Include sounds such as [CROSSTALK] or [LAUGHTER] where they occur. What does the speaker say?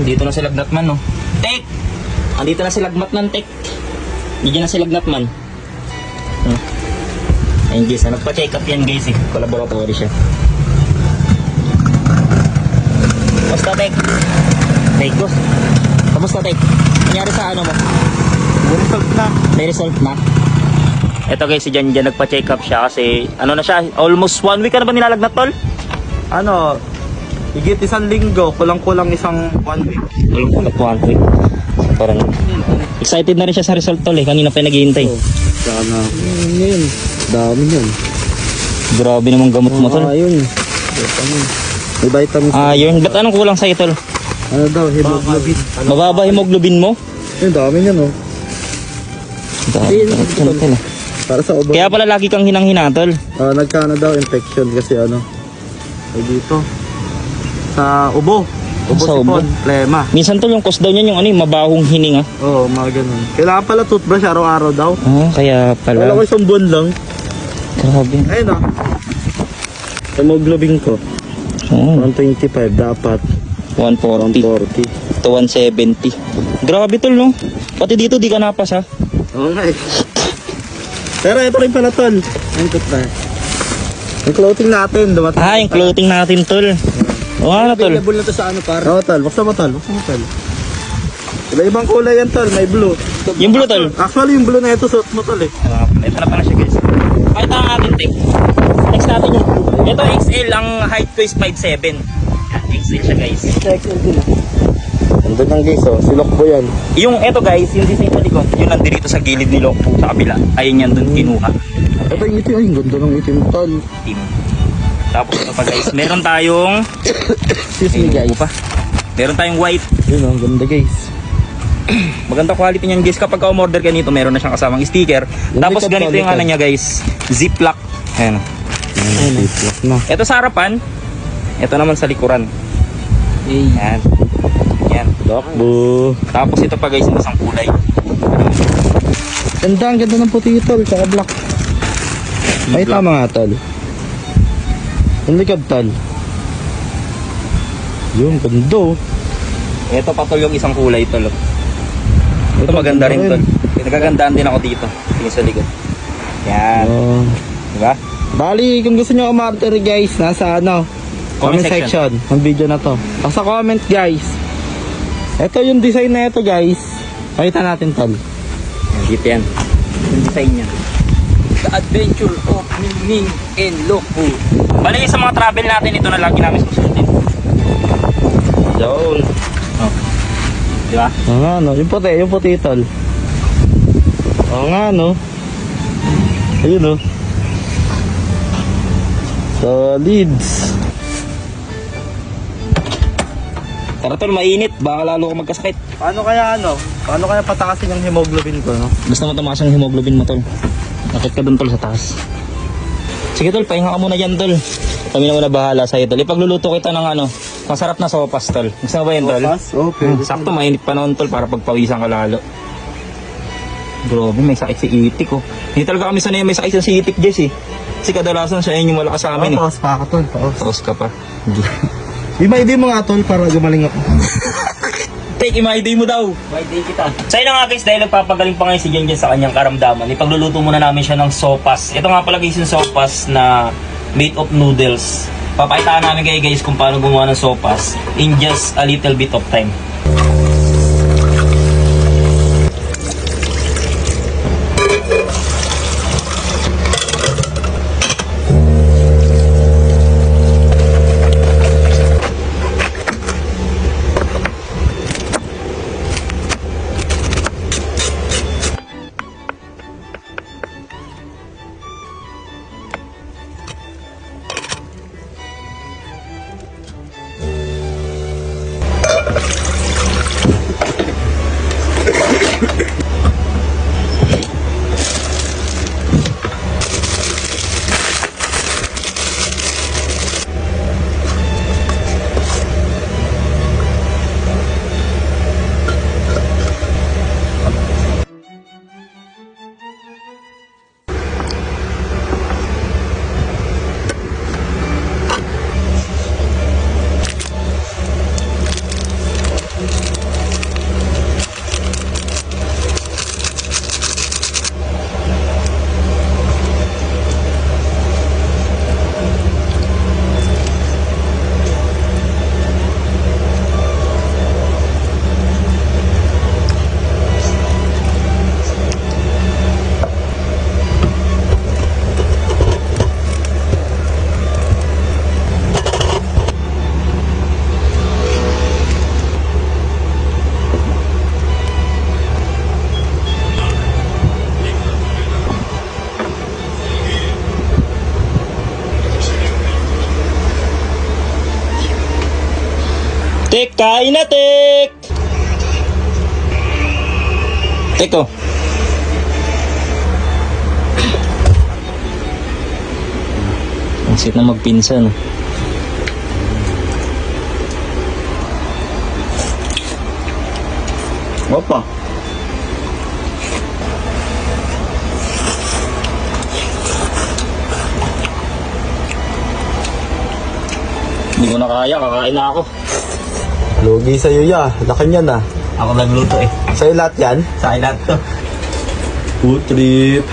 Dito na si Lagnatman, no? Tek! Andito na si Lagnatman, Tek. Diyan na si Lagnatman. Hmm. Ayun guys, ah, nagpa-check up yan guys eh. Collaboratory siya. Kamusta, Tek? Tek, boss. Kamusta, Tek? Nangyari sa ano mo? Result na. May result na? Ito guys, si Jan Jan nagpa-check up siya kasi ano na siya, almost one week ka na ba nilalagnat tol? Ano, higit isang linggo, kulang-kulang isang one week. Alam ko, nag-one week. So, parang excited na rin siya sa result tol eh. Kanina pa yung naghihintay. Sana. Yun, dami yun. Grabe namang gamot mo tol. Ah, yun. Vitamin. May vitamins. Ah, yun. Ba't anong kulang sa'yo tol? Ano daw, hemoglobin. Mababa hemoglobin mo? Yun, dami yun, oh. Dami, dami, tol. Para sa ubo. Kaya pala lagi kang hinang-hina tol. Ah, nagkano daw infection kasi ano. Ay dito. Sa ubo. Ubo Sa sipon. ubo? Plema. Minsan tol yung cause daw niyan yung ano yung mabahong hininga. Oo, mga ganun. Kailangan pala toothbrush araw-araw daw. Ah, kaya Wala ko pala. isang buwan lang. Grabe. Ayun oh. Hemoglobin ko. Oh, 125 dapat 140 140. to 170. Grabe tol no. Pati dito di ka napasa. Oo nga eh. Pero ito rin pala tol. Ang toothbrush. Yung clothing natin, dumating. Ah, yung clothing natin tol. Oo nga na tol. Available na to sa ano par? Oo tol, buksan mo tol, buksan mo tol. Iba-ibang kulay yan tol, may blue. Yung blue tol. Actually yung blue na ito suot mo tol eh. Ah, ito na pala siya guys. Pakita nga natin, Tek. Next natin yung... Ito XL, ang height ko is 5'7". Yan, XL siya guys. Andun lang guys oh, si Lokbo yan. Yung ito guys, yung design sa likod, yun nandito sa gilid ni Lokpo sa kabila. Ayun yan dun kinuha. Ito yung itim, ay ang ganda ng itim tol. Team. Tapos ito pa guys, meron tayong... Excuse me guys. pa. Meron tayong white. Yun oh, ang ganda guys. [CLEARS THROAT] Maganda quality niyan guys. Kapag ka-umorder ka nito, meron na siyang kasamang sticker. Yung Tapos ganito yung ano niya guys. Ziplock. Ayan. Ayun oh. na. Ito sa harapan. Ito naman sa likuran. Yan. Yan. Lokbo. Tapos ito pa guys, yung isang kulay. Ganda, ang ganda ng puti tol, tsaka black. Ay tama nga tol. Ang likod tol. Yung ganda oh. Ito pa tol yung isang kulay tol. Ito maganda rin tol. Nagagandaan din ako dito. Tingin sa likod. Yan. Oh. Diba? Bali, kung gusto nyo umarter guys, nasa ano, Comment comment, section. ng video na to. Sa comment guys. Ito yung design na ito guys. Pakita natin tol. Dito yan. Yung design niya. The Adventure of Ming and Loco. Bali sa mga travel natin, ito na lagi namin susutin. Yun. Oh. Diba? Oo nga no, yung puti, yung puti tol. Oo nga no. Ayun no. Solids. Tara tol, mainit. Baka lalo ka magkasakit. Paano kaya ano? Paano kaya patakasin yung hemoglobin ko no? Gusto mo tumaas ang hemoglobin mo tol. Nakit ka dun tol sa taas. Sige tol, pahinga ka muna dyan tol. Kami na muna bahala sa'yo tol. Ipagluluto kita ng ano, masarap na sopas tol. Gusto mo ba yun tol? Okay. Hmm, sakto, mainit pa noon tol para pagpawisan ka lalo. Grabe, may sakit si Itik oh. Hindi talaga kami sanay may sakit si Itik Jess eh. Kasi kadalasan siya yun yung malakas sa amin eh. Paus pa ako tol, paus. Taos ka pa. Ima-ID mo nga tol para gumaling ako. [LAUGHS] Take, i-my-day mo daw. My-day kita. So yun na nga guys, dahil nagpapagaling pa ngayon si Jen Jen sa kanyang karamdaman, ipagluluto muna namin siya ng sopas. Ito nga pala guys yung sopas na made of noodles. Papakitaan namin kayo guys kung paano gumawa ng sopas in just a little bit of time. Kain na, Tek! Teko. Ang sit na magpinsan. Opa. Hindi ko na kaya, kakain na ako. Lugi sa'yo ya. Laki niyan ah. Ako nagluto eh. Sa'yo lahat yan? Sa akin lahat to. Food trip.